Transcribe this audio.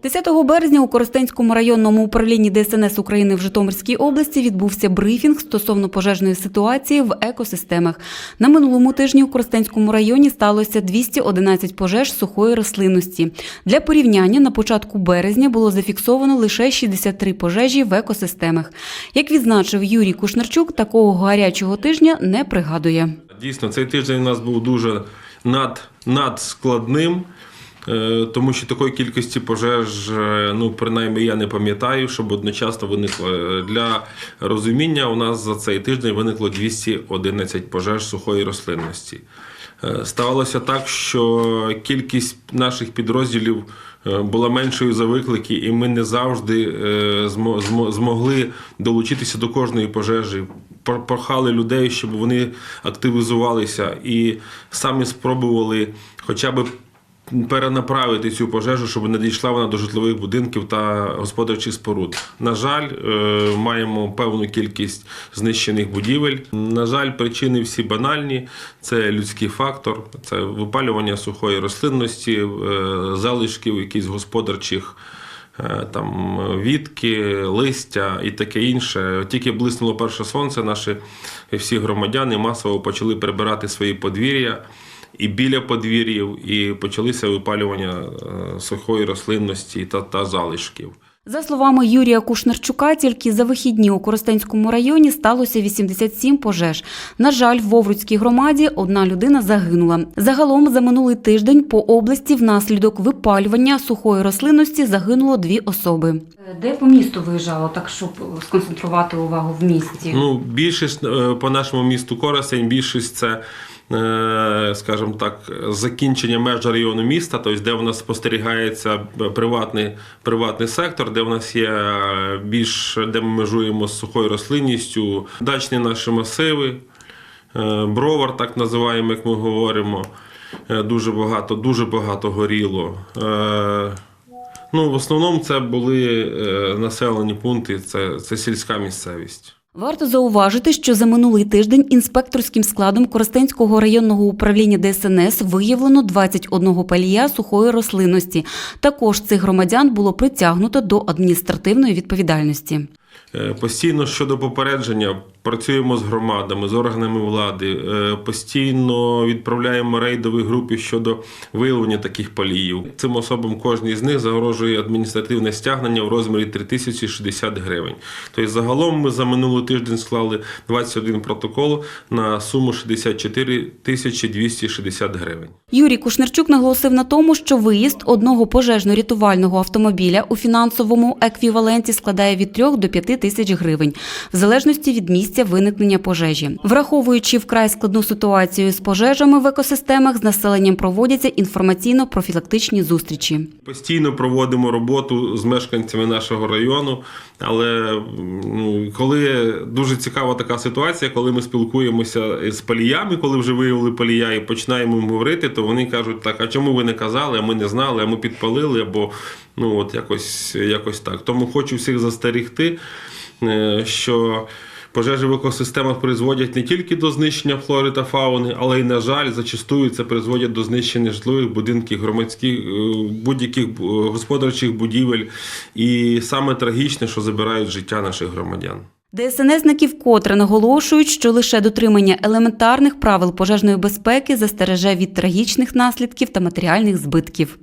10 березня у Коростенському районному управлінні ДСНС України в Житомирській області відбувся брифінг стосовно пожежної ситуації в екосистемах. На минулому тижні у Коростенському районі сталося 211 пожеж сухої рослинності. Для порівняння на початку березня було зафіксовано лише 63 пожежі в екосистемах. Як відзначив Юрій Кушнерчук, такого гарячого тижня не пригадує. Дійсно, цей тиждень у нас був дуже над, надскладним, тому що такої кількості пожеж, е, ну принаймні я не пам'ятаю, щоб одночасно виникло. Е, Для розуміння, у нас за цей тиждень виникло 211 пожеж сухої рослинності. Е, Ставалося так, що кількість наших підрозділів е, була меншою за виклики, і ми не завжди е, змо- змо- змогли долучитися до кожної пожежі. Прохали людей, щоб вони активізувалися і самі спробували хоча б перенаправити цю пожежу, щоб не дійшла вона до житлових будинків та господарчих споруд. На жаль, е, маємо певну кількість знищених будівель. На жаль, причини всі банальні: це людський фактор, це випалювання сухої рослинності, е, залишків якихось господарчих. е, Там вітки, листя і таке інше. Тільки блиснуло перше сонце, наші всі громадяни масово почали прибирати свої подвір'я і біля подвір'їв, і почалися випалювання е, сухої рослинності та, та залишків. За словами Юрія Кушнерчука, тільки за вихідні у Коростенському районі сталося 87 пожеж. На жаль, в Вовруцькій громаді одна людина загинула. Загалом за минулий тиждень по області внаслідок випалювання сухої рослинності загинуло дві особи. Де по місту виїжджало, так щоб сконцентрувати увагу в місті? Ну, більшість е, по нашому місту Коростень, більшість це, скажімо так, закінчення меж району міста, тобто де в нас спостерігається приватний, приватний сектор, де в нас є е, більш, де ми межуємо з сухою рослинністю, дачні наші масиви, е, бровар, так називаємо, як ми говоримо. Е, Дуже багато, дуже багато горіло. Е, Ну, в основному це були е, населені пункти, це, це сільська місцевість. Варто зауважити, що за минулий тиждень інспекторським складом Коростенського районного управління ДСНС виявлено 21 палія сухої рослинності. Також цих громадян було притягнуто до адміністративної відповідальності. Е, Постійно щодо попередження працюємо з громадами, з органами влади. е, Постійно відправляємо рейдові групи щодо виявлення таких паліїв. Цим особам кожній з них загрожує адміністративне стягнення в розмірі 3060 гривень. Тобто, загалом ми за минулий тиждень склали 21 протокол на суму 64 тисячі 260 гривень. Юрій Кушнерчук наголосив на тому, що виїзд одного пожежно-рятувального автомобіля у фінансовому еквіваленті складає від 3 до 5 тисяч гривень, в залежності від місця виникнення пожежі. Враховуючи вкрай складну ситуацію з пожежами в екосистемах, з населенням проводяться інформаційно-профілактичні зустрічі. Постійно проводимо роботу з мешканцями нашого району, але ну, коли дуже цікава така ситуація, коли ми спілкуємося з паліями, коли вже виявили палія і починаємо говорити, то вони кажуть, так, а чому ви не казали, а ми не знали, а ми підпалили, або ну от якось, якось так. Тому хочу всіх застерігти, е, що. Пожежі в екосистемах призводять не тільки до знищення флори та фауни, але й, на жаль, зачастую це призводять до знищення житлових будинків, громадських е, будь-яких е, господарчих будівель. І саме трагічне, що забирають життя наших громадян. ДСНСники вкотре наголошують, що лише дотримання елементарних правил пожежної безпеки застереже від трагічних наслідків та матеріальних збитків.